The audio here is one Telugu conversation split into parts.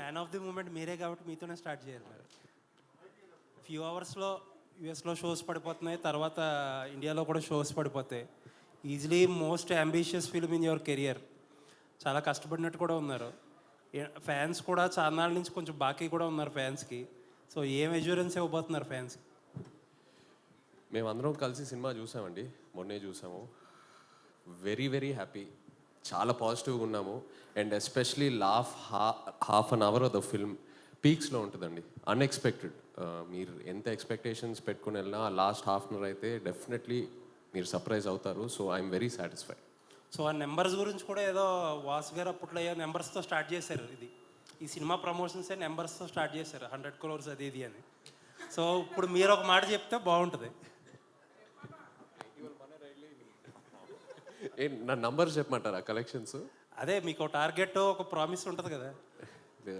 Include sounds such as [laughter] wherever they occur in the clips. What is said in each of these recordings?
మ్యాన్ ఆఫ్ ది మూమెంట్ మీరే కాబట్టి మీతోనే స్టార్ట్ చేయాలి మరి. ఫ్యూ అవర్స్లో యూఎస్లో షోస్ పడిపోతున్నాయి తర్వాత ఇండియాలో కూడా షోస్ పడిపోతాయి. Easily most ambitious film in your career చాలా కష్టపడినట్టు కూడా ఉన్నారు. ఫ్యాన్స్ కూడా చాలా నాళ్ళ నుంచి కొంచెం బాకీ కూడా ఉన్నారు ఫ్యాన్స్కి సో ఏం ఎజ్యూరెన్స్ ఇవ్వబోతున్నారు ఫ్యాన్స్కి మేమందరం కలిసి సినిమా చూసామండి మొన్నే చూసాము. వెరీ వెరీ హ్యాపీ చాలా పాజిటివ్గా ఉన్నాము. And especially laugh ha half an hour of the film పీక్స్లో ఉంటుందండి. అన్ఎక్స్పెక్టెడ్ uh, మీరు ఎంత ఎక్స్పెక్టేషన్స్ పెట్టుకుని వెళ్ళినా లాస్ట్ హాఫ్ అన్ అవర్ అయితే డెఫినెట్లీ మీరు సర్ప్రైజ్ అవుతారు. So I'm very satisfied so ఆ నెంబర్స్ గురించి కూడా ఏదో వాసు గారు అప్పట్లో ఏదో నెంబర్స్తో స్టార్ట్ చేశారు ఇది. ఈ సినిమా ప్రమోషన్సే నెంబర్స్తో స్టార్ట్ చేశారు. హండ్రెడ్ క్రోర్స్ అది ఇది అని. సో ఇప్పుడు మీరు ఒక మాట చెప్తే బాగుంటుంది. ఏ నా నంబర్స్ చెప్పమంటారా కలెక్షన్స్ అదే మీకు టార్గెట్ ఒక ప్రామిస్ ఉంటుంది కదా.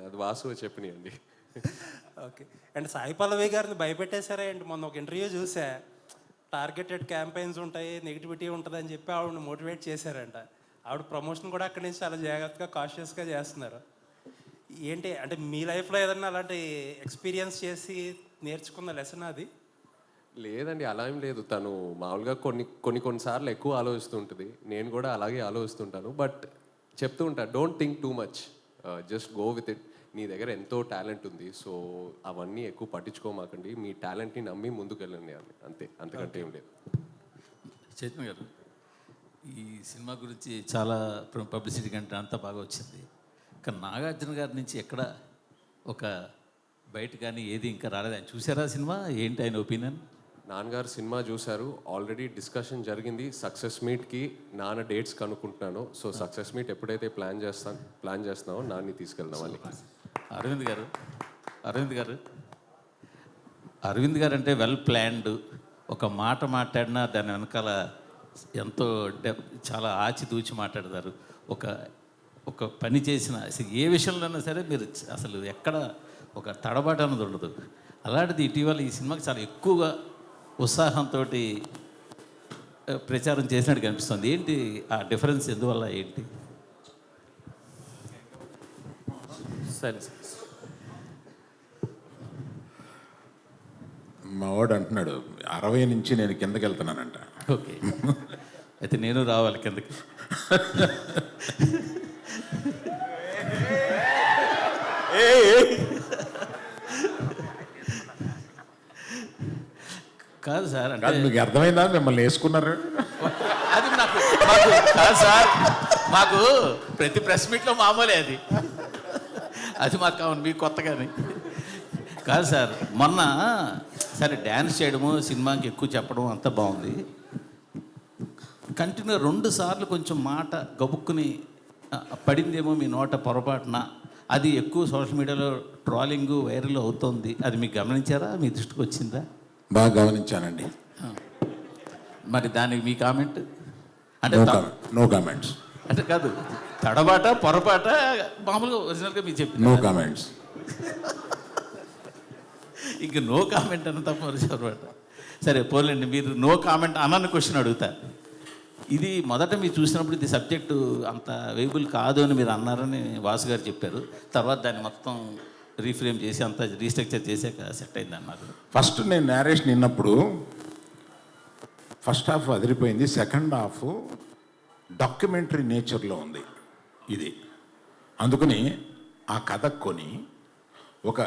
అది వాసు చెప్పినాయండి. ఓకే అండ్ సాయి పల్లవి గారిని భయపెట్టేశారా అండి మొన్న ఒక ఇంటర్వ్యూ చూసా. టార్గెటెడ్ క్యాంపెయిన్స్ ఉంటాయి నెగిటివిటీ ఉంటుంది అని చెప్పి ఆవిడని మోటివేట్ చేశారంట. ఆవిడ ప్రమోషన్ కూడా అక్కడి నుంచి చాలా జాగ్రత్తగా కాషియస్గా చేస్తున్నారు. ఏంటి? అంటే మీ లైఫ్లో ఏదన్నా అలాంటి ఎక్స్పీరియన్స్ చేసి నేర్చుకున్న లెసన్ అది? లేదండి అలా ఏం లేదు. తను మామూలుగా కొన్ని కొన్ని కొన్నిసార్లు ఎక్కువ ఆలోచిస్తుంటుంది నేను కూడా అలాగే ఆలోచిస్తుంటాను. బట్ చెప్తూ ఉంటా don't think too much just go with it నీ దగ్గర ఎంతో టాలెంట్ ఉంది. సో అవన్నీ ఎక్కువ పట్టించుకోమాకండి. మీ టాలెంట్ని నమ్మి ముందుకు వెళ్ళండి అని. అంతే. అంతకంటే ఏం లేదు. చైతన్య గారు ఈ సినిమా గురించి చాలా పబ్లిసిటీ కంటే అంతా బాగా వచ్చింది. కానీ నాగార్జున గారి నుంచి ఎక్కడ ఒక బయట కానీ ఏది ఇంకా రాలేదు. ఆయన చూసారా సినిమా? ఏంటి ఆయన ఒపీనియన్? నాన్నగారు సినిమా చూశారు. ఆల్రెడీ డిస్కషన్ జరిగింది. సక్సెస్ మీట్కి నాన్న డేట్స్ కనుక్కుంటున్నాను. సో సక్సెస్ మీట్ ఎప్పుడైతే ప్లాన్ చేస్తాను ప్లాన్ చేస్తున్నామో నాన్ని తీసుకెళ్దామని అరవింద్ గారు అరవింద్ గారు అరవింద్ గారు అంటే వెల్ ప్లాన్డ్ ఒక మాట మాట్లాడినా దాని వెనకాల ఎంతో డెప్ చాలా ఆచితూచి మాట్లాడతారు. ఒక ఒక పని చేసిన ఏ విషయంలోనైనా సరే మీరు అసలు ఎక్కడ ఒక తడబాటు అన్నది ఉండదు. అలాంటిది ఇటీవల ఈ సినిమాకి చాలా ఎక్కువగా ఉత్సాహంతో ప్రచారం చేసినట్టు కనిపిస్తుంది. ఏంటి ఆ డిఫరెన్స్ ఎందువల్ల ఏంటి? సరే సార్. మా వాడు అంటున్నాడు అరవై నుంచి నేను కిందకి వెళ్తున్నానంట. ఓకే. అయితే నేను రావాలి కిందకి. కాదు సార్ అంటే మీకు అర్థమైందా? మిమ్మల్ని వేసుకున్నారు. అది నాకు మాకు కాదు సార్ మాకు ప్రతి ప్రెస్ మీట్లో మామూలే అది. అది మాకు కావాలి మీకు కొత్తగాని కాదు సార్ మొన్న సరే డ్యాన్స్ చేయడము సినిమాకి ఎక్కువ చెప్పడం అంతా బాగుంది. కంటిన్యూ రెండు సార్లు కొంచెం మాట గబుక్కుని పడిందేమో మీ నోట పొరపాటున. అది ఎక్కువ సోషల్ మీడియాలో ట్రాలింగ్ వైరల్ అవుతోంది. అది మీకు గమనించారా? మీ దృష్టికి వచ్చిందా? బాగా గమనించానండి. మరి దానికి మీ కామెంట్? అంటే నో కామెంట్స్ అంటే కాదు తడబాట పొరపాట మామూలుగా ఒరిజినల్గా మీరు చెప్పిన నో కామెంట్స్ ఇంక నో కామెంట్ అన్న తప్ప పొరపాట సరే పోలేండి మీరు నో కామెంట్ అన్న క్వశ్చన్ అడుగుతా. ఇది మొదట మీరు చూసినప్పుడు ఇది సబ్జెక్టు అంత వేబుల్ కాదు అని మీరు అన్నారని వాసు గారు చెప్పారు. తర్వాత దాన్ని మొత్తం రీఫ్రేమ్ చేసి అంతా రీస్ట్రక్చర్ చేసాక సెట్ అయింది అన్నారు ఫస్ట్ నేను నేరేషన్ విన్నప్పుడు ఫస్ట్ హాఫ్ అదిరిపోయింది సెకండ్ హాఫ్ డాక్యుమెంటరీ నేచర్లో ఉంది ఇది. అందుకని ఆ కథ కొని ఒక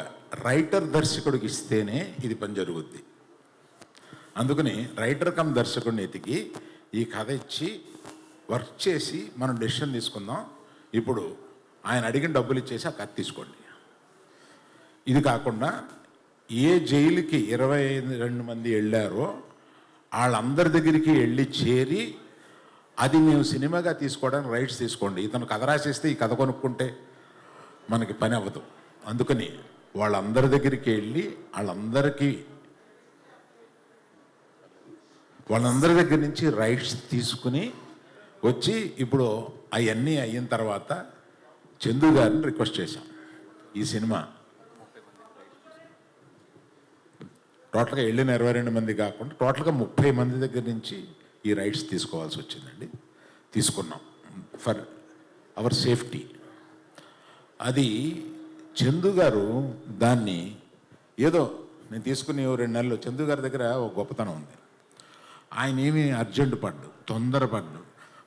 రైటర్ దర్శకుడికి ఇస్తేనే ఇది పని జరుగుద్ది. అందుకని రైటర్ కమ్ దర్శకుడిని ఎతికి ఈ కథ ఇచ్చి వర్క్ చేసి మనం డెసిషన్ తీసుకుందాం. ఇప్పుడు ఆయన అడిగిన డబ్బులు ఇచ్చేసి ఆ కథ తీసుకోండి. ఇది కాకుండా ఏ జైలుకి ఇరవై రెండు మంది వెళ్ళారో వాళ్ళందరి దగ్గరికి వెళ్ళి చేరి అది మేము సినిమాగా తీసుకోవడానికి రైట్స్ తీసుకోండి. ఇతను కథ రాసేస్తే ఈ కథ కొనుక్కుంటే మనకి పని అవ్వదు. అందుకని వాళ్ళందరి దగ్గరికి వెళ్ళి వాళ్ళందరికీ వాళ్ళందరి దగ్గర నుంచి రైట్స్ తీసుకుని వచ్చి ఇప్పుడు అవన్నీ అయిన తర్వాత చందు గారిని రిక్వెస్ట్ చేశాం. ఈ సినిమా టోటల్గా వెళ్ళిన ఇరవై రెండు మంది కాకుండా టోటల్గా ముప్పై మంది దగ్గర నుంచి ఈ రైట్స్ తీసుకోవాల్సి వచ్చిందండి. తీసుకున్నాం. For our safety. అది చందు గారు దాన్ని ఏదో నేను తీసుకుని ఓ రెండు నెలలు చందు గారి దగ్గర ఒక గొప్పతనం ఉంది. ఆయన ఏమి అర్జెంటు పడ్డు తొందరపడ్డు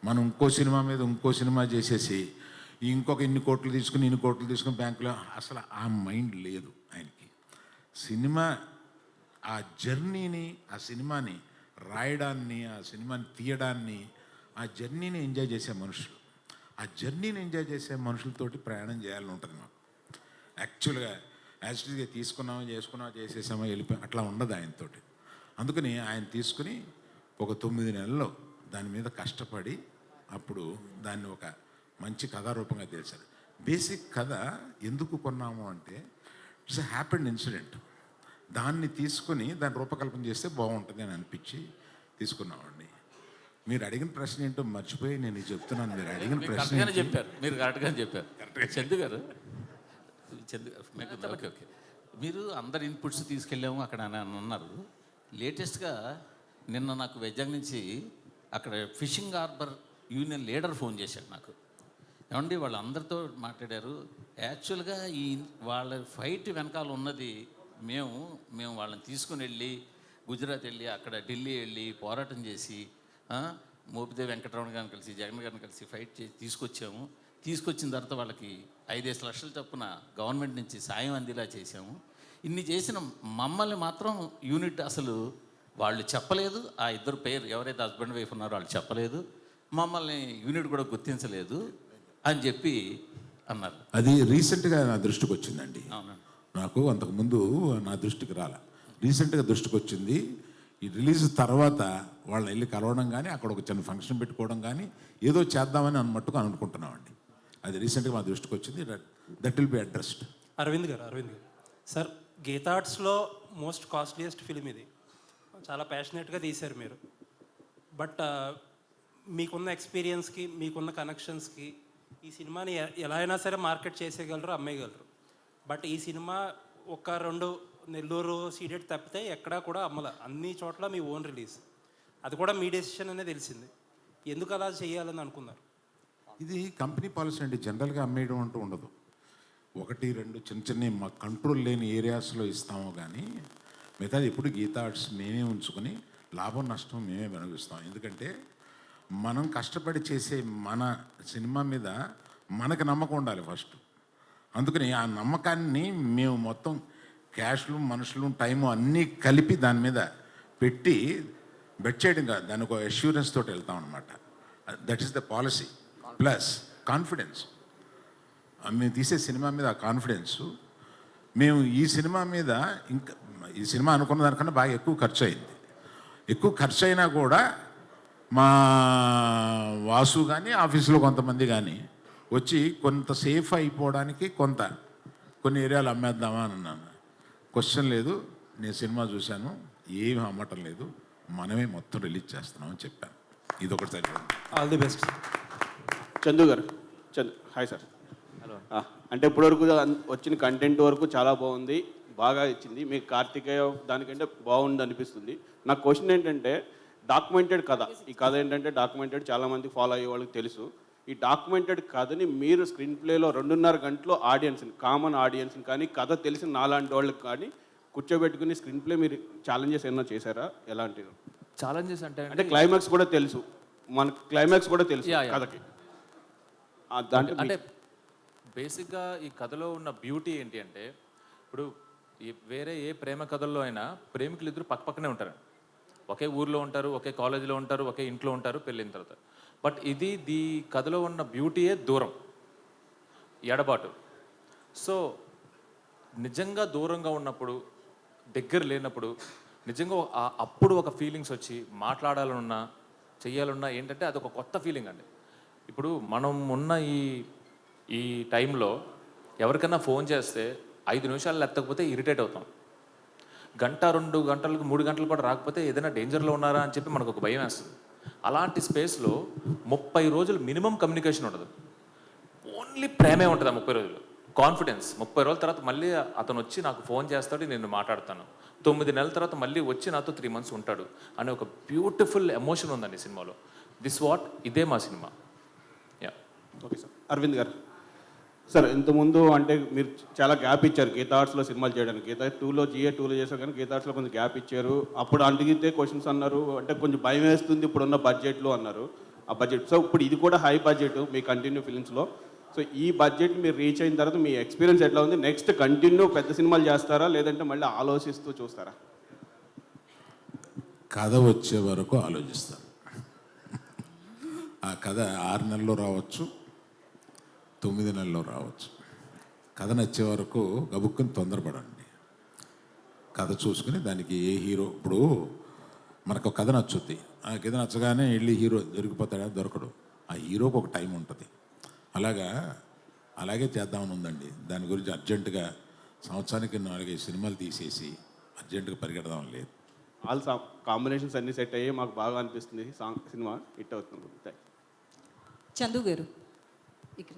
మనం ఇంకో సినిమా మీద ఇంకో సినిమా చేసేసి ఇంకొక ఇన్ని కోట్లు తీసుకుని ఇన్ని కోట్లు తీసుకుని బ్యాంకులో అసలు ఆ మైండ్ లేదు ఆయనకి. సినిమా ఆ జర్నీని ఆ సినిమాని రాయడాన్ని ఆ సినిమాని తీయడాన్ని ఆ జర్నీని ఎంజాయ్ చేసే మనుషులు. ఆ జర్నీని ఎంజాయ్ చేసే మనుషులతోటి ప్రయాణం చేయాలని ఉంటుంది మాకు. యాక్చువల్గా యాక్చువల్గా తీసుకున్నామా చేసుకున్నామా చేసేసామా వెళ్ళిపోయి అట్లా ఉండదు ఆయనతోటి. అందుకని ఆయన తీసుకుని ఒక తొమ్మిది నెలల్లో దాని మీద కష్టపడి అప్పుడు దాన్ని ఒక మంచి కథారూపంగా తెలిసారు బేసిక్ కథ ఎందుకు కొన్నాము అంటే ఇట్స్ హ్యాపెండ్ ఇన్సిడెంట్. దాన్ని తీసుకుని దాని రూపకల్పన చేస్తే బాగుంటుంది అని అనిపించి తీసుకున్నామండి మీరు అడిగిన ప్రశ్న ఏంటో మర్చిపోయి నేను చెప్తున్నాను. మీరు అడిగిన మీరు ప్రశ్న? చెప్పారు. మీరు కరెక్ట్గానే చెప్పారు. చందు గారు? చందు గారు ఓకే ఓకే. మీరు అందరి ఇన్పుట్స్ తీసుకెళ్ళాము అక్కడ అని అన్నారు లేటెస్ట్గా నిన్న నాకు వెజ్జాగ్ నుంచి అక్కడ fishing harbour union leader phone చేశాడు నాకు. ఏమండి వాళ్ళందరితో మాట్లాడారు. యాక్చువల్గా ఈ వాళ్ళ ఫైట్ వెనకాల ఉన్నది మేము మేము వాళ్ళని తీసుకుని వెళ్ళి గుజరాత్ వెళ్ళి అక్కడ ఢిల్లీ వెళ్ళి పోరాటం చేసి మోపిదేవి వెంకటరమణ గారిని కలిసి జగన్ గారిని కలిసి ఫైట్ చేసి తీసుకొచ్చాము. తీసుకొచ్చిన తర్వాత వాళ్ళకి ఐదేసి లక్షల చొప్పున గవర్నమెంట్ నుంచి సాయం అందేలా చేశాము. ఇన్ని చేసిన మమ్మల్ని మాత్రం యూనిట్ అసలు వాళ్ళు చెప్పలేదు. ఆ ఇద్దరు పేరు ఎవరైతే హస్బెండ్ వైఫ్ ఉన్నారో వాళ్ళు చెప్పలేదు. మమ్మల్ని యూనిట్ కూడా గుర్తించలేదు అని చెప్పి అన్నారు. అది రీసెంట్గా నా దృష్టికి వచ్చిందండి. అవునండి. నాకు అంతకుముందు నా దృష్టికి రాల. రీసెంట్గా దృష్టికి వచ్చింది ఈ రిలీజ్ తర్వాత వాళ్ళని వెళ్ళి కలవడం కానీ అక్కడ ఒక చిన్న ఫంక్షన్ పెట్టుకోవడం కానీ ఏదో చేద్దామని అన్నట్టుగా అనుకుంటున్నామండి. అది రీసెంట్గా మా దృష్టికి వచ్చింది that will be addressed. Aravind గారు అరవింద్ గారు. సార్ గీతార్ట్స్లో మోస్ట్ కాస్ట్లీయెస్ట్ ఫిలిం ఇది. చాలా ప్యాషనెట్గా తీశారు మీరు. బట్ మీకున్న ఎక్స్పీరియన్స్కి మీకున్న కనెక్షన్స్కి ఈ సినిమాని ఎలా అయినా సరే మార్కెట్ చేసేయగలరు అమ్మేయగలరు. బట్ ఈ సినిమా ఒక రెండు నెల్లూరు సీడెడ్ తప్పితే ఎక్కడా కూడా అమ్మల. అన్ని చోట్ల మీ ఓన్ రిలీజ్. అది కూడా మీ డెసిషన్ అనే తెలిసింది. ఎందుకు అలా చేయాలని అనుకున్నారు? ఇది కంపెనీ పాలసీ అండి. జనరల్గా అమ్మేయడం అంటూ ఉండదు. ఒకటి రెండు చిన్న చిన్న మా కంట్రోల్ లేని ఏరియాస్లో ఇస్తాము కానీ మిగతాది ఎప్పుడు గీతా ఆర్ట్స్ మేమే ఉంచుకొని లాభం నష్టం మేమే వెనగిస్తాం ఎందుకంటే మనం కష్టపడి చేసే మన సినిమా మీద మనకు నమ్మకం ఉండాలి ఫస్ట్. అందుకని ఆ నమ్మకాన్ని మేము మొత్తం క్యాష్లు మనుషులు టైము అన్నీ కలిపి దాని మీద పెట్టి బెట్ చేయడం కాదు దాని ఒక అష్యూరెన్స్ తోటి వెళ్తాం అనమాట that is the policy plus confidence మేము తీసే సినిమా మీద ఆ కాన్ఫిడెన్స్ మేము ఈ సినిమా మీద ఇంకా ఈ సినిమా అనుకున్న దానికన్నా బాగా ఎక్కువ ఖర్చు అయింది. ఎక్కువ ఖర్చు అయినా కూడా మా వాసు కానీ ఆఫీసులో కొంతమంది కానీ వచ్చి కొంత సేఫ్ అయిపోవడానికి కొంత. కొన్ని ఏరియాలు అమ్మేద్దామా అని అన్నాను. క్వశ్చన్ లేదు. నేను సినిమా చూశాను. ఏమి అమ్మటం లేదు. మనమే మొత్తం రిలీజ్ చేస్తున్నామని చెప్పాను. ఇది ఒకటి సరిపోయింది. ఆల్ ది బెస్ట్ చందు గారు. చందు హాయ్ సార్ హలో అంటే ఇప్పటివరకు అన్- వచ్చిన కంటెంట్ వరకు చాలా బాగుంది. బాగా ఇచ్చింది. మీకు కార్తికేయ దానికంటే బాగుంది అనిపిస్తుంది. నా క్వశ్చన్ ఏంటంటే డాక్యుమెంటెడ్ కథ. ఈ కథ ఏంటంటే డాక్యుమెంటెడ్ చాలామంది ఫాలో అయ్యే వాళ్ళకి తెలుసు. ఈ డాక్యుమెంటెడ్ కథని మీరు స్క్రీన్ ప్లేలో రెండున్నర గంటలో ఆడియన్స్ని కామన్ ఆడియన్స్ని కానీ కథ తెలిసిన నాలాంటి వాళ్ళకి కానీ కూర్చోబెట్టుకుని స్క్రీన్ ప్లే మీరు ఛాలెంజెస్ ఏమన్నా చేశారా? ఎలాంటివి? ఛాలెంజెస్ అంటే అంటే క్లైమాక్స్ కూడా తెలుసు. మన క్లైమాక్స్ కూడా తెలుసు. కథకి. అంటే బేసిక్గా ఈ కథలో ఉన్న బ్యూటీ ఏంటి అంటే ఇప్పుడు వేరే ఏ ప్రేమ కథల్లో అయినా ప్రేమికులు ఇద్దరు పక్క పక్కనే ఉంటారు ఒకే ఊర్లో ఉంటారు ఒకే కాలేజీలో ఉంటారు ఒకే ఇంట్లో ఉంటారు పెళ్ళిన తర్వాత. బట్ ఇది దీ కథలో ఉన్న బ్యూటీయే దూరం ఎడబాటు. సో నిజంగా దూరంగా ఉన్నప్పుడు దగ్గర లేనప్పుడు నిజంగా అప్పుడు ఒక ఫీలింగ్స్ వచ్చి మాట్లాడాలనున్నా చెయ్యాలన్నా ఏంటంటే అదొక కొత్త ఫీలింగ్ అండి. ఇప్పుడు మనం ఉన్న ఈ ఈ టైంలో ఎవరికైనా ఫోన్ చేస్తే ఐదు నిమిషాలు ఎత్తకపోతే ఇరిటేట్ అవుతాం. గంట రెండు గంటలకు మూడు గంటలు కూడా రాకపోతే ఏదైనా డేంజర్లో ఉన్నారా అని చెప్పి మనకు ఒక భయం వేస్తుంది. అలాంటి స్పేస్లో ముప్పై రోజులు మినిమం కమ్యూనికేషన్ ఉండదు. ఓన్లీ ప్రేమే ఉంటుంది ఆ ముప్పై రోజులు. కాన్ఫిడెన్స్. ముప్పై రోజుల తర్వాత మళ్ళీ అతను వచ్చి నాకు ఫోన్ చేస్తాడు నేను మాట్లాడతాను. తొమ్మిది నెలల తర్వాత మళ్ళీ వచ్చి నాతో త్రీ మంత్స్ ఉంటాడు అనే ఒక బ్యూటిఫుల్ ఎమోషన్ ఉందండి సినిమాలో. This what? ఇదే మా సినిమా. యా. Okay sir. అరవింద్ గారు. సార్ ఇంతకుముందు అంటే మీరు చాలా గ్యాప్ ఇచ్చారు గీతా ఆర్ట్స్లో సినిమాలు చేయడానికి. గీతా టూలో జిఏ టూలో చేశారు కానీ గీతా ఆర్ట్స్లో కొంచెం గ్యాప్ ఇచ్చారు. అప్పుడు అడిగితే క్వశ్చన్స్ అన్నారు. అంటే కొంచెం భయం వేస్తుంది ఇప్పుడున్న బడ్జెట్లో అన్నారు. ఆ బడ్జెట్ సో ఇప్పుడు ఇది కూడా హై బడ్జెట్ మీ కంటిన్యూ ఫిలిమ్స్లో సో ఈ బడ్జెట్ మీరు రీచ్ అయిన తర్వాత మీ ఎక్స్పీరియన్స్ ఎట్లా ఉంది? నెక్స్ట్ కంటిన్యూ పెద్ద సినిమాలు చేస్తారా? లేదంటే మళ్ళీ ఆలోచిస్తూ చూస్తారా? కథ వచ్చే వరకు ఆలోచిస్తాను. ఆ కథ ఆరు నెలల్లో రావచ్చు. తొమ్మిది నెలల్లో రావచ్చు. కథ నచ్చే వరకు గబుక్కుని తొందరపడండి. కథ చూసుకుని దానికి ఏ హీరో ఇప్పుడు మనకు ఒక కథ నచ్చుద్ది. ఆ కథ నచ్చగానే వెళ్ళి హీరో దొరికిపోతాడా? దొరకడు. ఆ హీరోకి ఒక టైం ఉంటుంది. అలాగా అలాగే చేద్దామని ఉందండి. దాని గురించి అర్జెంటుగా సంవత్సరానికి నాలుగైదు సినిమాలు తీసేసి అర్జెంటుగా పరిగెడదాం లేదు. ఆల్ కాంబినేషన్స్ అన్ని సెట్ అయ్యి మాకు బాగా అనిపిస్తుంది. సాంగ్ సినిమా హిట్ అవుతుంది చందు గారు ఇక్కడ.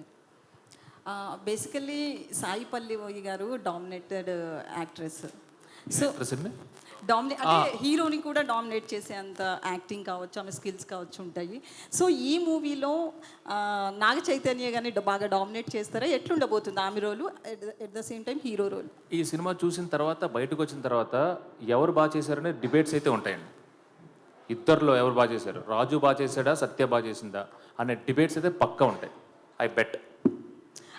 బేసికల్లీ సాయి పల్లివోయి గారు డామినేటెడ్ యాక్ట్రెస్ సో Actress అండి? డామినే అంటే హీరోని కూడా డామినేట్ చేసేంత యాక్టింగ్ కావచ్చు ఆమె స్కిల్స్ కావచ్చు ఉంటాయి. సో ఈ మూవీలో నాగ చైతన్య గారిని డ- బాగా డామినేట్ చేస్తారా? ఎట్లుండబోతుంది ఆమె role at the same time hero role ఈ సినిమా చూసిన తర్వాత బయటకు వచ్చిన తర్వాత ఎవరు బాగా చేశారనే డిబేట్స్ అయితే ఉంటాయండి. ఇద్దరిలో ఎవరు బాగా చేశారు? రాజు బాగా చేశాడా? సత్య బాగా చేసిందా? అనే డిబేట్స్ అయితే పక్కా ఉంటాయి. ఐ బెట్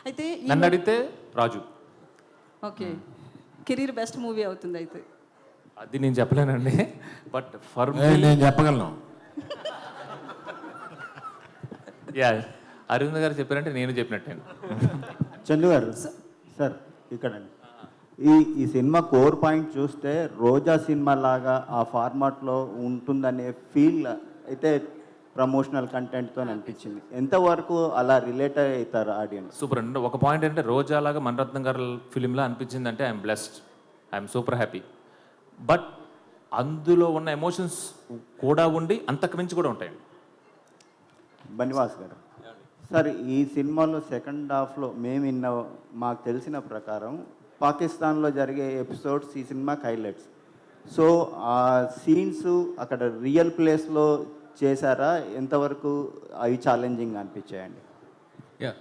అయితే నన్ను అడిగితే Raju. Okay. Career best movie అవుతుంది అయితే. అది నేను చెప్పలేనండి బట్ ఫర్ నేను చెప్పగలను. యా అరవింద్ గారు చెప్పారంటే నేను చెప్పినట్టే చందు గారు సార్ ఇక్కడ ఈ ఈ సినిమా కోర్ పాయింట్ చూస్తే రోజా సినిమా లాగా ఆ ఫార్మాట్లో ఉంటుందనే ఫీల్ అయితే ప్రమోషనల్ కంటెంట్తో అనిపించింది. ఎంతవరకు అలా రిలేట్ అవుతారు ఆడియన్స్ సూపర్ అండి. ఒక పాయింట్ అంటే రోజా లాగా మణరత్నం గారి ఫిలింలో అనిపించింది అంటే I'm blessed I'm super happy but అందులో ఉన్న ఎమోషన్స్ కూడా ఉండి అంతకు మించి కూడా ఉంటాయండి. బనివాస్ గారు. సార్ ఈ సినిమాలో సెకండ్ హాఫ్లో మేము విన్న మాకు తెలిసిన ప్రకారం పాకిస్తాన్లో జరిగే ఎపిసోడ్స్ ఈ సినిమాకి హైలైట్స్ సో ఆ సీన్స్ అక్కడ రియల్ ప్లేస్లో చేశారా? ఎంతవరకు అవి ఛాలెంజింగ్ అనిపించాయండి? యా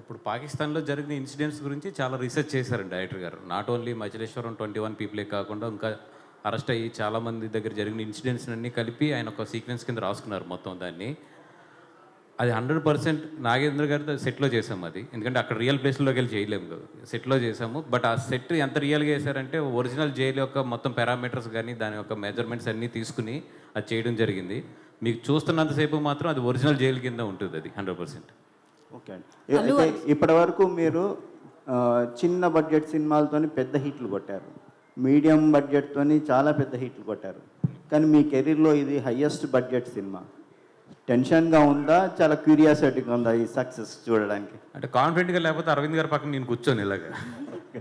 ఇప్పుడు పాకిస్తాన్లో జరిగిన ఇన్సిడెంట్స్ గురించి చాలా రీసెర్చ్ చేశారండి డైరెక్టర్ గారు. Not only Machileswaram twenty one పీపులే కాకుండా ఇంకా అరెస్ట్ అయ్యి చాలా మంది దగ్గర జరిగిన ఇన్సిడెంట్స్ అన్నీ కలిపి ఆయన ఒక సీక్వెన్స్ కింద రాసుకున్నారు మొత్తం దాన్ని. అది హండ్రెడ్ పర్సెంట్ నాగేంద్ర గారితో సెట్లో చేసాము అది. ఎందుకంటే అక్కడ రియల్ ప్లేస్లోకి వెళ్ళి చేయలేము కదా. సెట్లో చేసాము బట్ ఆ సెట్ ఎంత రియల్గా చేశారంటే ఒరిజినల్ జైలు యొక్క మొత్తం పారామీటర్స్ కానీ దాని యొక్క మెజర్మెంట్స్ అన్నీ తీసుకుని అది చేయడం జరిగింది. మీకు చూస్తున్నంతసేపు మాత్రం అది ఒరిజినల్ జైలు కింద ఉంటుంది అది హండ్రెడ్ పర్సెంట్. ఓకే అండి. ఇప్పటి వరకు మీరు చిన్న బడ్జెట్ సినిమాలతోని పెద్ద హిట్లు కొట్టారు. మీడియం బడ్జెట్తోని చాలా పెద్ద హిట్లు కొట్టారు. కానీ మీ కెరీర్లో ఇది హయ్యెస్ట్ బడ్జెట్ సినిమా. టెన్షన్గా ఉందా? చాలా క్యూరియాసిటీగా ఉందా ఈ సక్సెస్ చూడడానికి? అంటే కాన్ఫిడెంట్గా లేకపోతే అరవింద్ గారి పక్కన నేను కూర్చొని ఇలాగా.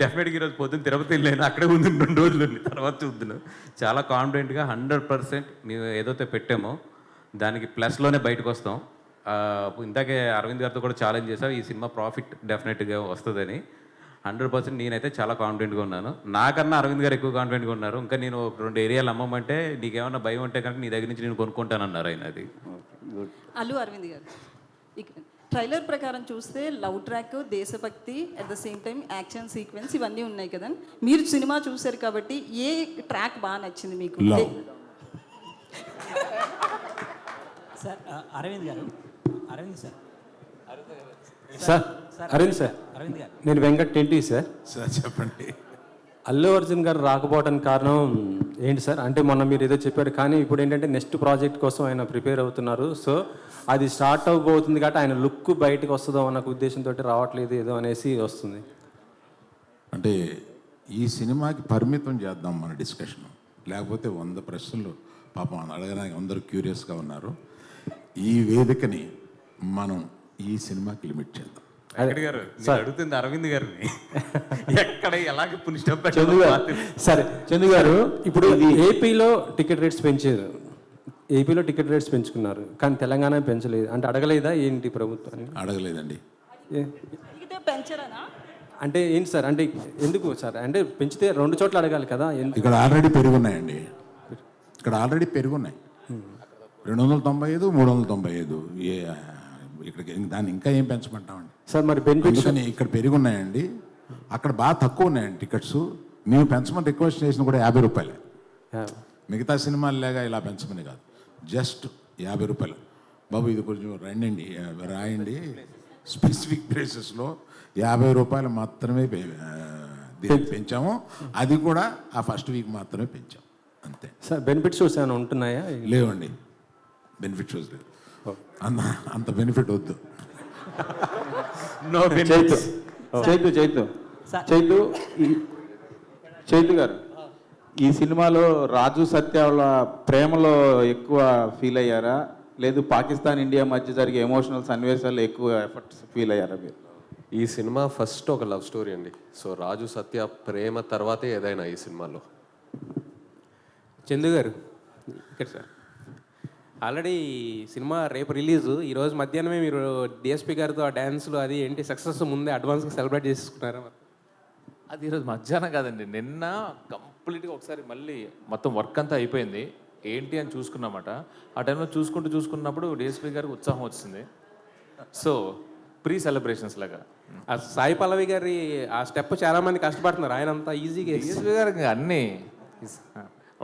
డెఫినెట్గా ఈరోజు పొద్దున్న తిరుపతి వెళ్ళాను అక్కడే ఉంది రెండు రోజులు తర్వాత చూద్దును. చాలా కాన్ఫిడెంట్గా హండ్రెడ్ పర్సెంట్ మేము ఏదైతే పెట్టామో దానికి ప్లస్లోనే బయటకు వస్తాం. ఇందాకే అరవింద్ గారితో కూడా ఛాలెంజ్ చేసాం ఈ సినిమా ప్రాఫిట్ డెఫినెట్గా వస్తుందని. హండ్రెడ్ పర్సెంట్ నేనైతే చాలా కాన్ఫిడెంట్గా ఉన్నాను. నాకన్నా అరవింద్ గారు ఎక్కువ కాన్ఫిడెంట్గా ఉన్నారు. ఇంకా నేను ఒక రెండు ఏరియాలు అమ్మమంటే నీకేమన్నా భయం ఉంటే కనుక నీ దగ్గర నుంచి నేను కొనుక్కుంటానన్నారు ఆయన అది. గుడ్ అల్లు అరవింద్ గారు. ట్రైలర్ ప్రకారం చూస్తే లవ్ ట్రాక్ దేశభక్తి at the same time action sequence ఇవన్నీ ఉన్నాయి కదా మీరు సినిమా చూశారు కాబట్టి ఏ ట్రాక్ బాగా నచ్చింది మీకు లవ్ సార్ అరవింద్ గారు. Aravind sir. Sir Aravind sir. Aravind గారు. నేను వెంకట్ టెంటీ సార్? సార్ చెప్పండి. అల్లు అర్జున్ గారు రాకపోవడానికి కారణం ఏంటి సార్? అంటే మొన్న మీరు ఏదో చెప్పారు కానీ ఇప్పుడు ఏంటంటే నెక్స్ట్ ప్రాజెక్ట్ కోసం ఆయన ప్రిపేర్ అవుతున్నారు. సో అది స్టార్ట్ అవ్వబోతుంది కాబట్టి ఆయన లుక్ బయటకు వస్తుందో అన్న ఉద్దేశంతో రావట్లేదు ఏదో అనేసి వస్తుంది. అంటే ఈ సినిమాకి పరిమితం చేద్దాం మన డిస్కషన్. లేకపోతే వంద ప్రశ్నలు పాపం అడగడానికి అందరూ క్యూరియస్గా ఉన్నారు. ఈ వేదికని మనం ఈ సినిమాకి లిమిట్ చేద్దాం. గారు మీరు అడుగుతుంది అరవింద్ గారిని. [laughs] ఎక్కడ ఎలాగ పులి స్టాప్ చందు గారు సరే చందు గారు ఇప్పుడు ఏపీలో టికెట్ రేట్స్ పెంచారు. ఏపీలో టికెట్ రేట్స్ పెంచుకున్నారు. కానీ తెలంగాణ పెంచలేదు. అంటే అడగలేదా ఏంటి ప్రభుత్వాన్ని? అడగలేదండి. పెంచరనా? అంటే ఏంటి సార్? అంటే ఎందుకు సార్? అంటే పెంచితే రెండు చోట్ల అడగాలి కదా? ఇక్కడ ఆల్రెడీ పెరుగున్నాయండి. ఇక్కడ ఆల్రెడీ పెరుగున్నాయి. రెండు వందల తొంభై ఐదు మూడు వందల తొంభై ఐదు. ఏ ఇక్కడికి దాన్ని ఇంకా ఏం పెంచమంటామండి? సార్ మరి బెనిఫిట్స్ ఇక్కడ పెరిగి ఉన్నాయండి అక్కడ బాగా తక్కువ ఉన్నాయండి టికెట్స్. మేము పెంచమని రిక్వెస్ట్ చేసిన కూడా యాభై రూపాయలే. మిగతా సినిమాలు లేగా ఇలా పెంచమని కాదు. జస్ట్ యాభై రూపాయలు. బాబు ఇది కొంచెం రండి రాయండి. స్పెసిఫిక్ ప్లేసెస్లో యాభై రూపాయలు మాత్రమే పెంచాము. అది కూడా ఆ ఫస్ట్ వీక్ మాత్రమే పెంచాం. అంతే. సార్ బెనిఫిట్ షోస్ ఏమైనా ఉంటున్నాయా? లేవండి. బెనిఫిట్ చూస్ లేదు అంత అంత బెనిఫిట్ వద్దు. నో చైతు చైతు చైతు. చైతు ఈ- చైతు గారు ఈ సినిమాలో రాజు సత్య వాళ్ళ ప్రేమలో ఎక్కువ ఫీల్ అయ్యారా? లేదు పాకిస్తాన్ ఇండియా మధ్య జరిగే ఎమోషనల్ సన్నివేశాల్లో ఎక్కువ ఎఫర్ట్స్ ఫీల్ అయ్యారా మీరు? ఈ సినిమా ఫస్ట్ ఒక లవ్ స్టోరీ అండి. సో రాజు సత్య ప్రేమ తర్వాతే ఏదైనా ఈ సినిమాలో. చందు గారు ఇక్కడ సార్. ఆల్రెడీ సినిమా రేపు రిలీజ్. ఈరోజు మధ్యాహ్నమే మీరు డిఎస్పి గారితో ఆ డ్యాన్స్లు అది ఏంటి సక్సెస్ ముందే అడ్వాన్స్గా సెలబ్రేట్ చేసుకున్నారా అది ఈరోజు మధ్యాహ్నం కాదండి. నిన్న కంప్లీట్గా ఒకసారి మళ్ళీ మొత్తం వర్క్ అంతా అయిపోయింది. ఏంటి అని చూసుకున్నమాట. ఆ టైంలో చూసుకుంటూ చూసుకున్నప్పుడు డిఎస్పీ గారికి ఉత్సాహం వచ్చింది. సో ప్రీ సెలబ్రేషన్స్ లాగా. ఆ సాయి పల్లవి గారి ఆ స్టెప్ చాలా మంది కష్టపడుతున్నారు. ఆయన అంతా ఈజీగా డిఎస్పీ గారికి అన్నీ.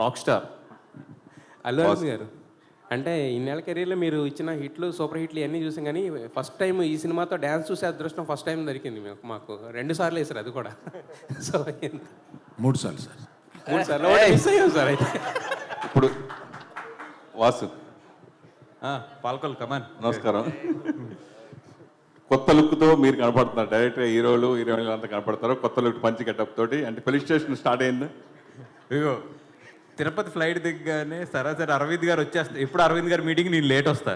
రాక్ స్టార్ అల్లు గారు. అంటే ఇన్నేళ్ళ కెరీర్లో మీరు ఇచ్చిన హిట్లు సూపర్ హిట్లు ఇవన్నీ చూసాం కానీ ఫస్ట్ టైం ఈ సినిమాతో డ్యాన్స్ చూసే అదృష్టం ఫస్ట్ టైం దొరికింది మాకు. మాకు రెండు సార్లు వేసారు అది కూడా. [laughs] సో మూడు సార్లు సార్. మూడు సార్లు. మిస్ అయ్యాం సార్ అయితే. ఇప్పుడు వాసు. పాల్కొల్ కమాన్ నమస్కారం. కొత్త లుక్తో మీరు కనపడుతున్నారు. డైరెక్ట్గా హీరోలు హీరోయిన్లు అంతా కనపడతారు. కొత్త లుక్ పంచి గెటప్ తోటి. అంటే పోలీస్ స్టేషన్ స్టార్ట్ అయింది? ఇగో తిరుపతి ఫ్లైట్ దిగ్గానే సరాసరి అరవింద్ గారు వచ్చేస్తా. ఎప్పుడు అరవింద్ గారు మీటింగ్ నేను లేట్ వస్తా.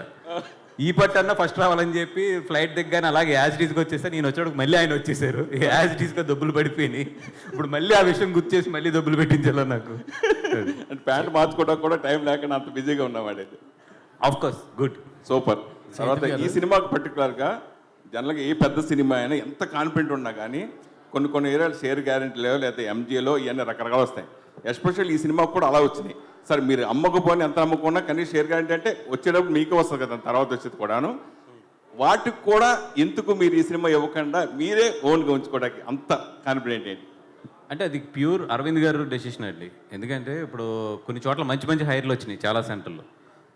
ఈ పట్టు అన్న ఫస్ట్ రావాలని చెప్పి ఫ్లైట్ దిగ్గానే అలాగే యాజ్ డీస్కి వచ్చేస్తే. నేను వచ్చేటప్పుడు మళ్ళీ ఆయన వచ్చేసారు. యాజ్ డీస్గా దబ్బులు పడిపోయినాయి. ఇప్పుడు మళ్ళీ ఆ విషయం గుర్తు చేసి మళ్ళీ దబ్బులు పెట్టించాలి నాకు? అంటే ప్యాంట్ మార్చుకోవడానికి కూడా టైం లేకుండా అంత బిజీగా ఉన్నావాడైతే ఆఫ్ కోర్స్ గుడ్ సూపర్ తర్వాత ఈ సినిమాకి పర్టికులర్గా జనరల్గా ఏ పెద్ద సినిమా అయినా ఎంత కాన్ఫిడెంట్ ఉన్నా కానీ కొన్ని కొన్ని ఏరియాలు షేర్ గ్యారెంటీ లేవు లేకపోతే ఎంజీలో ఇవన్నీ రకరకాలు వస్తాయి. ఎస్పెషల్ ఈ సినిమాకు కూడా అలా వచ్చినాయి. సరే మీరు అమ్మకపోని ఎంత అమ్ముకున్నా కానీ షేర్ గ్యారెంటీ అంటే వచ్చేటప్పుడు మీకే వస్తుంది కదా తర్వాత వచ్చేది కూడాను. వాటికి కూడా ఎందుకు మీరు ఈ సినిమా ఇవ్వకుండా మీరే ఓన్గా ఉంచుకోవడానికి అంత కాన్ఫిడెంట్ ఏంటి? అంటే అది ప్యూర్ అరవింద్ గారు డెసిషన్ అండి. ఎందుకంటే ఇప్పుడు కొన్ని చోట్ల మంచి మంచి హైర్లు వచ్చినాయి చాలా సెంటర్లో.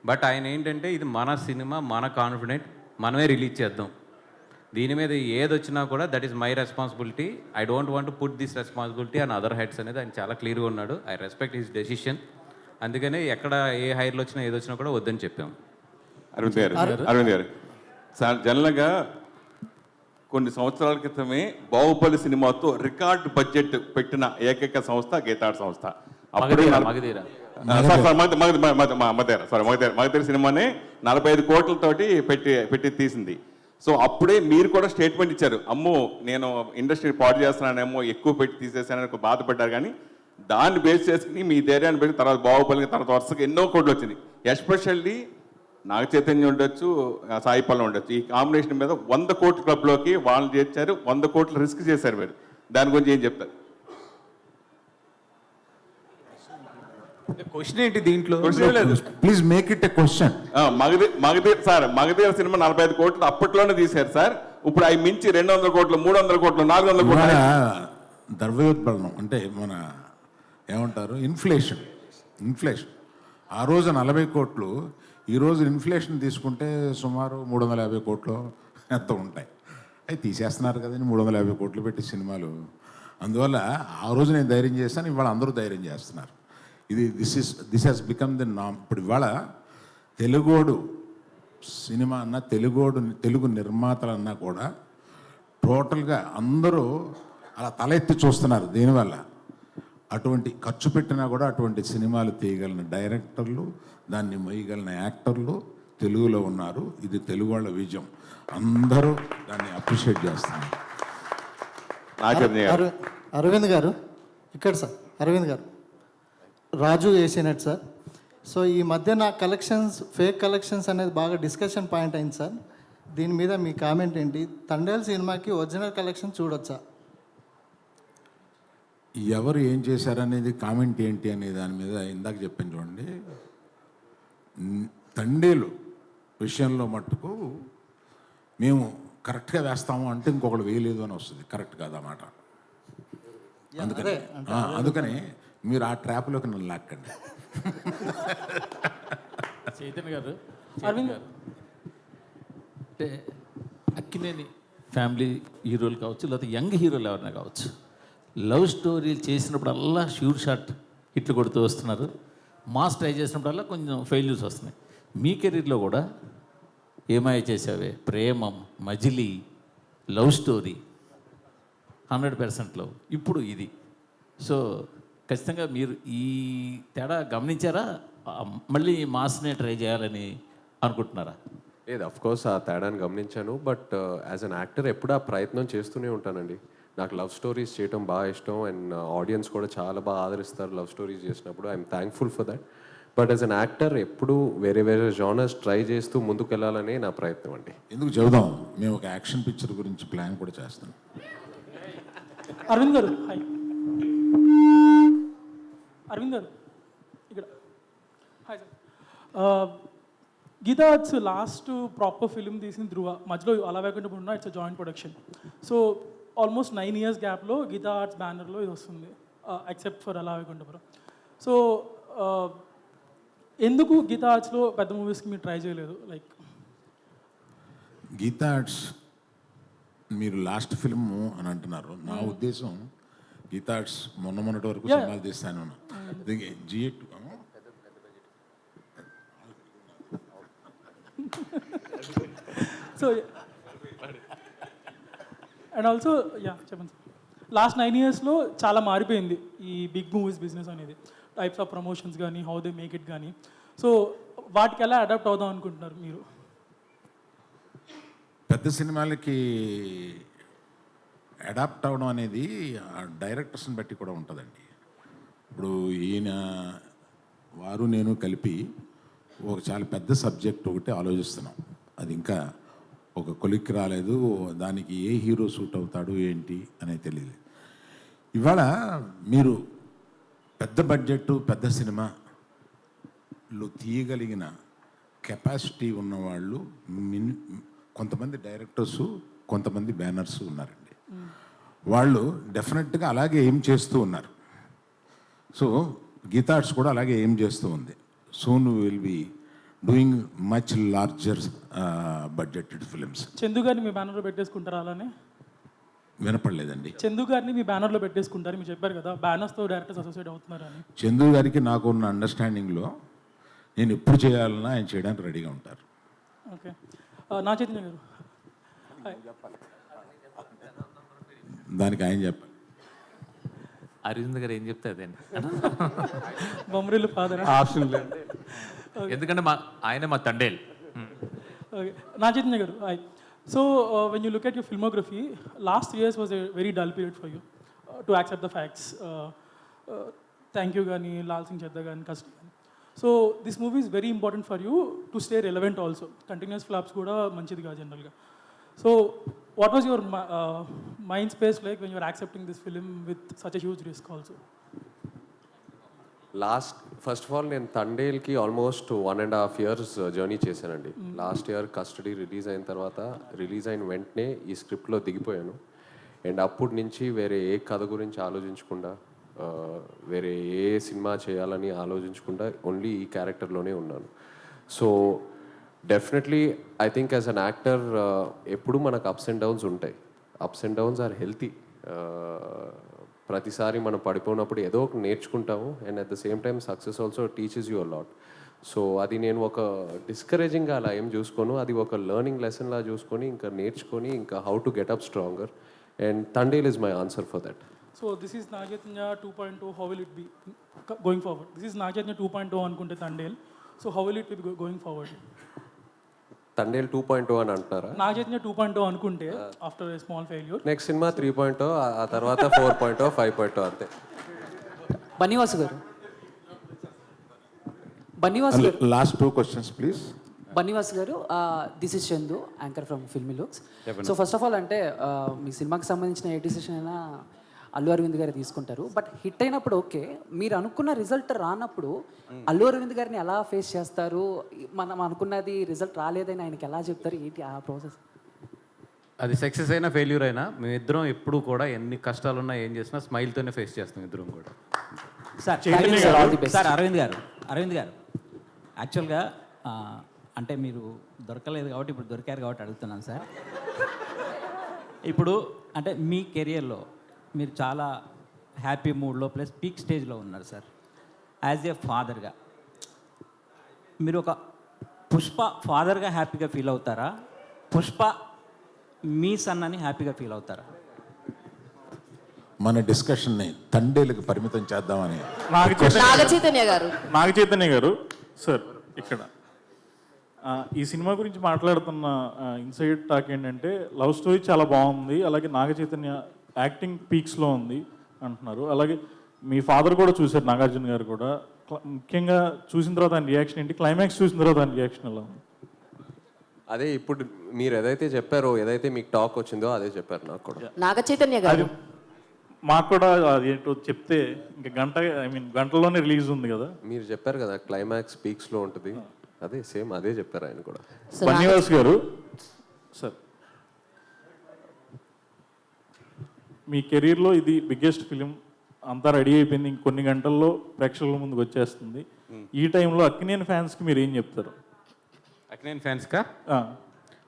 బట్ ఆయన ఏంటంటే ఇది మన సినిమా మన కాన్ఫిడెంట్ మనమే రిలీజ్ చేద్దాం. దీని మీద ఏది వచ్చినా కూడా that is my responsibility I don't want put this responsibility and other heads అనేది ఆయన చాలా క్లియర్గా ఉన్నాడు. ఐ రెస్పెక్ట్ హిస్ డెసిషన్ అందుకనే ఎక్కడ ఏ హైర్లు వచ్చినా ఏది వచ్చినా కూడా వద్దని చెప్పాము అరవింద్ గారు అరవింద్ గారు. సార్ జనరల్గా కొన్ని సంవత్సరాల క్రితమే బాహుబలి సినిమాతో రికార్డ్ బడ్జెట్ పెట్టిన ఏకైక సంస్థ గీతాడ్ సంస్థ. అప్పుడే సారీ మగధీర సినిమాని నలభై ఐదు కోట్లతోటి పెట్టి పెట్టి తీసింది. సో అప్పుడే మీరు కూడా స్టేట్మెంట్ ఇచ్చారు. అమ్మో నేను ఇండస్ట్రీ పాడు చేస్తున్నానేమో ఎక్కువ పెట్టి తీసేసానని ఒక బాధపడ్డారు కానీ దాన్ని బేస్ చేసుకుని మీ ధైర్యాన్ని పెట్టి తర్వాత బాహుబలి తర్వాత వరుసగా ఎన్నో కోట్లు వచ్చింది ఎస్పెషల్లీ నాగ చైతన్యం ఉండొచ్చు ఆ, సాయి ఉండొచ్చు. ఈ కాంబినేషన్ మీద వంద కోట్ల క్లబ్లోకి వాళ్ళు చేర్చారు వంద కోట్లు రిస్క్ చేశారు మీరు. దాని గురించి ఏం చెప్తారు? క్వశ్చన్ ఏంటి దీంట్లో? Please make it a question ఆ, మగధీ మగధీర్ సార్ మగధీర సినిమా నలభై ఐదు కోట్లు అప్పట్లోనే తీశారు సార్. ఇప్పుడు అవి మించి రెండు వందల కోట్లు మూడు వందల కోట్లు నాలుగు వందల కోట్లు ద్రవ్యోత్పలనం అంటే మన ఏమంటారు? ఇన్ఫ్లేషన్ ఇన్ఫ్లేషన్ ఆ రోజు నలభై కోట్లు ఈ రోజు ఇన్ఫ్లేషన్ తీసుకుంటే సుమారు మూడు వందల యాభై కోట్లు ఎంత ఉంటాయి? అవి తీసేస్తున్నారు కదండి మూడు వందల యాభై కోట్లు పెట్టి సినిమాలు. అందువల్ల ఆ రోజు నేను ధైర్యం చేశాను ఇవాళ అందరూ ధైర్యం చేస్తున్నారు. ఇది this is this has become the నామ్ ఇప్పుడు ఇవాళ తెలుగోడు సినిమా అన్న తెలుగోడు తెలుగు నిర్మాతలన్నా కూడా టోటల్గా అందరూ అలా తల ఎత్తి చూస్తున్నారు దీనివల్ల. అటువంటి ఖర్చు పెట్టినా కూడా అటువంటి సినిమాలు తీయగలిగిన డైరెక్టర్లు దాన్ని మొయ్యగలిగిన యాక్టర్లు తెలుగులో ఉన్నారు. ఇది తెలుగు వాళ్ళ విజయం. అందరూ దాన్ని అప్రిషియేట్ చేస్తున్నారు. అరవింద్ గారు ఇక్కడ సార్ అరవింద్ గారు. రాజు ఏసీనెట్ సార్. సో ఈ మధ్య నా కలెక్షన్స్ ఫేక్ కలెక్షన్స్ అనేది బాగా డిస్కషన్ పాయింట్ అయింది సార్. దీని మీద మీ కామెంట్ ఏంటి? తండేల్ సినిమాకి ఒరిజినల్ కలెక్షన్ చూడొచ్చా? ఎవరు ఏం చేశారనేది కామెంట్ ఏంటి అనే దాని మీద ఇందాక చెప్పాను చూడండి. తండేలు విషయంలో మట్టుకు మేము కరెక్ట్గా వేస్తాము అంటే ఇంకొకళ్ళు వేయలేదు అని వస్తుంది. కరెక్ట్ కాదు ఆ మాట అందుకని అందుకని మీరు ఆ ట్రాప్లోకి నన్ను లాక్కండి. చైతన్య గారు అరవింద్. గారు. అంటే అక్కినేని ఫ్యామిలీ హీరోలు కావచ్చు లేకపోతే యంగ్ హీరోలు ఎవరైనా కావచ్చు లవ్ స్టోరీలు చేసినప్పుడల్లా షూర్ షాట్ హిట్లు కొడుతూ వస్తున్నారు. మాస్ ట్రై చేసినప్పుడల్లా కొంచెం ఫెయిల్యూర్స్ వస్తున్నాయి. మీ కెరీర్లో కూడా Yemaaya Chesave Premam Majili love story hundred పర్సెంట్లో ఇప్పుడు ఇది. సో ఖచ్చితంగా మీరు ఈ తేడా గమనించారా? మళ్ళీ మాస్నే ట్రై చేయాలని అనుకుంటున్నారా? లేదు అఫ్ కోర్స్ ఆ తేడాన్ని గమనించాను బట్ యాజ్ అన్ యాక్టర్ ఎప్పుడు ఆ ప్రయత్నం చేస్తూనే ఉంటానండి. నాకు లవ్ స్టోరీస్ చేయడం బాగా ఇష్టం అండ్ ఆడియన్స్ కూడా చాలా బాగా ఆదరిస్తారు లవ్ స్టోరీస్ చేసినప్పుడు. I'm thankful for that but as an actor ఎప్పుడు వేరే వేరే జానర్స్ ట్రై చేస్తూ ముందుకు వెళ్ళాలనే నా ప్రయత్నం అండి. ఎందుకు చెబుదాం? మేము ఒక యాక్షన్ పిక్చర్ గురించి ప్లాన్ కూడా చేస్తాం అరవింద్ గారు హాయ్ అరవింద్ గారు. ఇక్కడ. Hi sir Geetha it's last proper film తీసిన ధృవ మధ్యలో అలా వేకుండా ఉన్న it's joint production so almost nine years గ్యాప్లో గీతా ఆర్ట్స్ బ్యానర్లో ఇది వస్తుంది. ఎక్సెప్ట్ ఫర్ అలా వైకుంఠపురం సో ఎందుకు గీతా ఆర్ట్స్లో పెద్ద మూవీస్కి మీరు ట్రై చేయలేదు? లైక్ గీతా ఆర్ట్స్ మీరు లాస్ట్ ఫిల్మ్ అని అంటున్నారు. నా ఉద్దేశం గీతా ఆర్ట్స్ మొన్న మొన్నటి వరకు. సినిమాలు తీస్తాను జిఎట్ సో అండ్ ఆల్సో యా చెప్పండి సార్ లాస్ట్ నైన్ ఇయర్స్లో చాలా మారిపోయింది ఈ బిగ్ మూవీస్ బిజినెస్ అనేది. టైప్స్ ఆఫ్ ప్రమోషన్స్ కానీ హౌ దే మేక్ ఇట్ కానీ సో వాటికి ఎలా అడాప్ట్ అవుదాం అనుకుంటున్నారు మీరు? పెద్ద సినిమాలకి అడాప్ట్ అవడం అనేది ఆ డైరెక్టర్స్ని బట్టి కూడా ఉంటుందండి. ఇప్పుడు ఈయన వారు నేను కలిపి ఒక చాలా పెద్ద సబ్జెక్ట్ ఒకటి ఆలోచిస్తున్నాం. అది ఇంకా ఒక కొలిక్కి రాలేదు దానికి ఏ హీరో సూట్ అవుతాడు ఏంటి అనేది తెలియదు ఇవాళ మీరు పెద్ద బడ్జెట్ పెద్ద సినిమాలు తీయగలిగిన కెపాసిటీ ఉన్నవాళ్ళు మిన్ కొంతమంది డైరెక్టర్స్ కొంతమంది బ్యానర్స్ ఉన్నారండి. వాళ్ళు డెఫినెట్గా అలాగే ఏం చేస్తూ ఉన్నారు. సో గీతార్ట్స్ కూడా అలాగే ఏం చేస్తూ ఉంది. Soon will be doing much larger budgeted films. Chandu గారిని మీ బ్యానర్లో పెట్టేసుకుంటారా అలానే? వినపడలేదండి. చందు గారిని మీ బ్యానర్లో పెట్టేసుకుంటారు మీరు చెప్పారు కదా బ్యానర్స్తో డైరెక్టర్స్ అసోసియేట్ అవుతున్నారు అని చందు గారికి నాకు ఉన్న అండర్స్టాండింగ్లో నేను ఎప్పుడు చేయాలన్నా ఆయన చేయడానికి రెడీగా ఉంటారు. ఓకే. నా చైతన్య గారు. దానికి ఆయన చెప్పాలి. అరవింద్ గారు ఏం చెప్తే అదేండి బొమ్మరిల్లు ఫాదర్? ఆప్షన్ లేదు. ఎందుకంటే మా ఆయన మా తండేలు. Okay. నా చైతన్య గారు hi. So when you look at your filmography last years was a very dull period for you to accept the facts thank you కానీ లాల్ సింగ్ చెద్ద కానీ కస్ట్ కానీ so this movie is very important for you to stay relevant also continuous flops కూడా మంచిది కాదు జనరల్గా so what was your mind space like when you're accepting this film with such huge risk also last first of all నేను తండేల్కి almost one and half years journey చేశానండి. లాస్ట్ ఇయర్ కస్టడీ రిలీజ్ అయిన తర్వాత రిలీజ్ అయిన వెంటనే ఈ స్క్రిప్ట్లో దిగిపోయాను. అండ్ అప్పటి నుంచి వేరే ఏ కథ గురించి ఆలోచించకుండా వేరే ఏ సినిమా చేయాలని ఆలోచించకుండా ఓన్లీ ఈ క్యారెక్టర్లోనే ఉన్నాను. So definitely I think as an actor ఎప్పుడు మనకు అప్స్ అండ్ డౌన్స్ ఉంటాయి. Ups and downs are healthy ప్రతిసారి మనం పడిపోయినప్పుడు ఏదో ఒక నేర్చుకుంటాము. And at the same time success also teaches you lot so అది నేను ఒక డిస్కరేజింగ్గా అలా ఏం చూసుకోను. అది ఒక లెర్నింగ్ లెసన్లా చూసుకొని ఇంకా నేర్చుకొని ఇంకా how to get up stronger and Thandel is my answer for that so this is Naga Chaitanya two point two how will it be going forward this is Naga Chaitanya two point two అనుకుంటే Thandel so how will it be going forward Thandel two point అని అంటారా నాగచైతన్య టూ పాయింట్ టూ అనుకుంటే ఆఫ్టర్ స్మాల్ ఫెయిల్యూర్ నెక్స్ట్ సినిమా త్రీ పాయింట్ ఆ తర్వాత ఫోర్ పాయింట్ ఫైవ్ పాయింట్ అంతే. బన్నీవాసు గారు. బన్నీవాసు గారు. Last two questions please Bunny Vas గారు this is Chandu anchor from filmy looks so first of all అంటే మీ సినిమాకి సంబంధించిన ఏ డిసిషన్ అయినా అల్లు అరవింద్ గారు తీసుకుంటారు. బట్ హిట్ అయినప్పుడు ఓకే. మీరు అనుకున్న రిజల్ట్ రానప్పుడు అల్లు అరవింద్ గారిని ఎలా ఫేస్ చేస్తారు? మనం అనుకున్నది రిజల్ట్ రాలేదని ఆయనకి ఎలా చెప్తారు? ఏంటి ఆ ప్రాసెస్? అది సక్సెస్ అయినా ఫెయిల్యూర్ అయినా మేమిద్దరం ఎప్పుడు కూడా ఎన్ని కష్టాలున్నా ఏం చేసినా స్మైల్తోనే ఫేస్ చేస్తాం ఇద్దరం కూడా. సార్. సార్ అరవింద్ గారు. అరవింద్ గారు. యాక్చువల్గా అంటే మీరు దొరకలేదు కాబట్టి ఇప్పుడు దొరికారు కాబట్టి అడుగుతున్నాను సార్. ఇప్పుడు అంటే మీ కెరియర్లో మీరు చాలా హ్యాపీ మూడ్లో ప్లస్ పీక్ స్టేజ్లో ఉన్నారు సార్. As a ఫాదర్గా. మీరు ఒక పుష్ప ఫాదర్గా హ్యాపీగా ఫీల్ అవుతారా? పుష్ప మీ సన్ అని హ్యాపీగా ఫీల్ అవుతారా? మన డిస్కషన్ని తండేలకు పరిమితం చేద్దామని నాగ చైతన్య గారు. నాగ చైతన్య గారు. సార్ ఇక్కడ. ఆ, ఈ సినిమా గురించి మాట్లాడుతున్న ఇన్సైడ్ టాక్ ఏంటంటే లవ్ స్టోరీ చాలా బాగుంది. అలాగే నాగ చైతన్య యాక్టింగ్ పీక్స్లో ఉంది అంటున్నారు. అలాగే మీ ఫాదర్ కూడా చూశారు నాగార్జున గారు కూడా. ముఖ్యంగా చూసిన తర్వాత ఆయన రియాక్షన్ ఏంటి? క్లైమాక్స్ చూసిన తర్వాత ఆయన రియాక్షన్ ఎలా ఉంది? అదే ఇప్పుడు మీరు ఏదైతే చెప్పారో ఏదైతే మీకు టాక్ వచ్చిందో అదే చెప్పారు నాకు కూడా. నాగ చైతన్య గారు. మాకు కూడా అదేంటో చెప్తే ఇంకా గంట ఐ మీన్ గంటలోనే రిలీజ్ ఉంది కదా. మీరు చెప్పారు కదా క్లైమాక్స్ పీక్స్లో ఉంటుంది. అదే సేమ్ అదే చెప్పారు ఆయన కూడా. బన్నీవాస్ గారు. సార్. మీ కెరీర్లో ఇది బిగ్గెస్ట్ ఫిలిం. అంతా రెడీ అయిపోయింది. ఇంకొన్ని గంటల్లో ప్రేక్షకుల ముందుకు వచ్చేస్తుంది. ఈ టైంలో అక్కినేని ఫ్యాన్స్కి మీరు ఏం చెప్తారు? అక్నేన్ ఫ్యాన్స్కా? ఆ,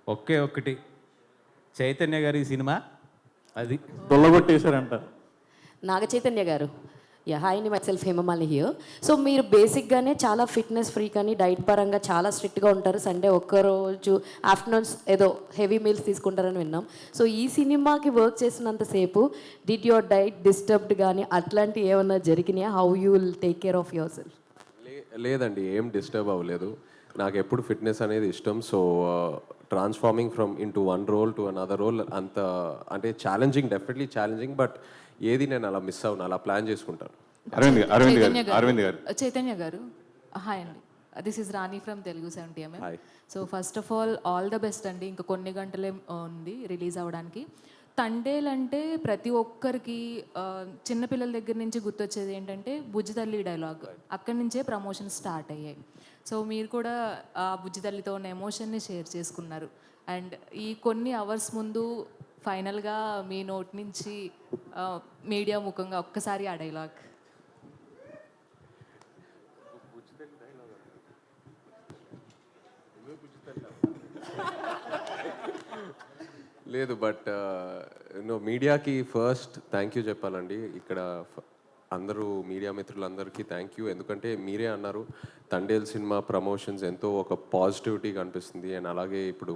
ఒకే ఒక్కటి. చైతన్య గారి సినిమా. అది. దొల్లగొట్టేశారంటారు. నాగ చైతన్య గారు. యా హాయ్ని మైసెల్ఫ్ హేమమాలి హియర్ సో మీరు బేసిక్గానే చాలా ఫిట్నెస్ ఫ్రీ కానీ డైట్ పరంగా చాలా స్ట్రిక్ట్గా ఉంటారు. సండే ఒక్కరోజు ఆఫ్టర్నూన్స్ ఏదో హెవీ మీల్స్ తీసుకుంటారని విన్నాం. సో ఈ సినిమాకి వర్క్ చేసినంతసేపు డిడ్ యువర్ డైట్ డిస్టర్బ్డ్ కానీ అట్లాంటి ఏమన్నా జరిగినాయా? How you will take care of yourself లే- లేదండి ఏం డిస్టర్బ్ అవ్వలేదు. నాకు ఎప్పుడు ఫిట్నెస్ అనేది ఇష్టం. So transforming from in to one role to another role అంత అంటే ఛాలెంజింగ్ డెఫినెట్లీ ఛాలెంజింగ్ బట్ ఏది నేను అలా మిస్ అవును అలా ప్లాన్ చేసుకుంటాను. అరవింద్ గారు అరవింద్ చైతన్య గారు. అరవింద్ గారు. చైతన్య గారు. హాయ్ అండి. This is Rani from Telugu seventy MM Hi. So first of all all the best అండి. ఇంకా కొన్ని గంటలే ఉంది రిలీజ్ అవ్వడానికి తండేల్ అంటే ప్రతి ఒక్కరికి చిన్నపిల్లల దగ్గర నుంచి గుర్తొచ్చేది ఏంటంటే బుజ్జి తల్లి డైలాగ్ అక్కడి నుంచే ప్రమోషన్ స్టార్ట్ అయ్యాయి. సో మీరు కూడా ఆ బుజ్జి తల్లితో ఉన్న ఎమోషన్ని షేర్ చేసుకున్నారు. అండ్ ఈ కొన్ని అవర్స్ ముందు ఫైనల్గా మీ నోట్ నుంచి మీడియా ముఖంగా ఒక్కసారి ఆ డైలాగ్. లేదు బట్ నో మీడియాకి ఫస్ట్ థ్యాంక్ యూ చెప్పాలండి. ఇక్కడ ఫ- అందరూ మీడియా మిత్రులందరికీ థ్యాంక్ యూ ఎందుకంటే మీరే అన్నారు తండేల్ సినిమా ప్రమోషన్స్ ఎంతో ఒక పాజిటివిటీ కనిపిస్తుంది. అండ్ అలాగే ఇప్పుడు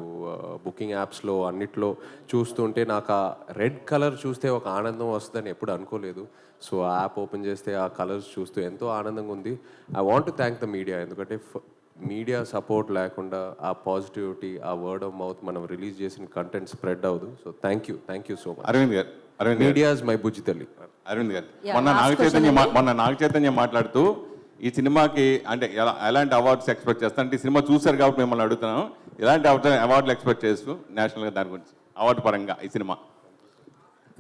బుకింగ్ యాప్స్లో అన్నిట్లో చూస్తుంటే నాకు ఆ రెడ్ కలర్ చూస్తే ఒక ఆనందం వస్తుందని ఎప్పుడు అనుకోలేదు. సో ఆ యాప్ ఓపెన్ చేస్తే ఆ కలర్స్ చూస్తూ ఎంతో ఆనందంగా ఉంది. I want to thank the media ఎందుకంటే మీడియా సపోర్ట్ లేకుండా ఆ పాజిటివిటీ ఆ వర్డ్ ఆఫ్ మౌత్ మనం రిలీజ్ చేసిన కంటెంట్ స్ప్రెడ్ అవ్వదు. So thank you thank you so much Aravind గారు అరవింద్ గారు. మీడియా ఇస్ మై బుజ్జి తల్లి. అరవింద్ గారు. మొన్న నాగ చైతన్య. మొన్న నాగ చైతన్య మాట్లాడుతూ ఈ సినిమాకి అంటే ఎలా ఎలాంటి అవార్డ్స్ ఎక్స్పెక్ట్ చేస్తా? అంటే ఈ సినిమా చూశారు కాబట్టి మిమ్మల్ని అడుగుతున్నాను. ఎలాంటి అవార్డు అవార్డులు ఎక్స్పెక్ట్ చేస్తూ నేషనల్గా దాని గురించి అవార్డు పరంగా ఈ సినిమా?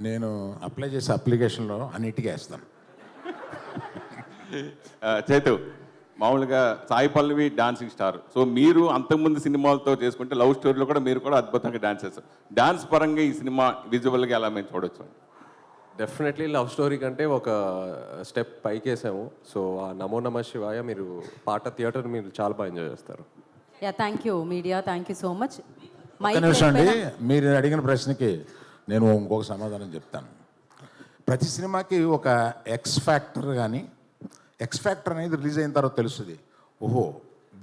నేను అప్లై చేసే అప్లికేషన్లో అన్నిటికీ వేస్తాను. చైతు మామూలుగా Sai Pallavi dancing star. So మీరు అంతకుముందు సినిమాలతో చేసుకుంటే లవ్ స్టోరీలో కూడా మీరు కూడా అద్భుతంగా డాన్స్ చేస్తారు. డాన్స్ పరంగా ఈ సినిమా విజువల్గా ఎలా మేము చూడొచ్చు డెఫినెట్లీ లవ్ స్టోరీ కంటే ఒక స్టెప్ పైకేసాము. సో ఆ నమో నమ శివాయ మీరు పాట థియేటర్ మీరు చాలా బాగా ఎంజాయ్ చేస్తారు. Yeah thank you media thank you so much నిమిషం అండి మీరు అడిగిన ప్రశ్నకి నేను ఇంకొక సమాధానం చెప్తాను. ప్రతి సినిమాకి ఒక ఎక్స్ ఫ్యాక్టర్ కానీ ఎక్స్ ఫ్యాక్టర్ అనేది రిలీజ్ అయిన తర్వాత తెలుస్తుంది. ఓహో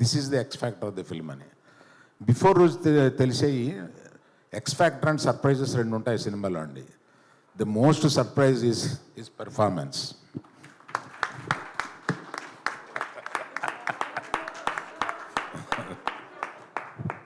this is the X factor of the film అని. బిఫోర్ రోజు తెలిసేవి ఎక్స్ ఫ్యాక్టర్ అండ్ సర్ప్రైజెస్ రెండు ఉంటాయి సినిమాలో అండి. The most surprise is is performance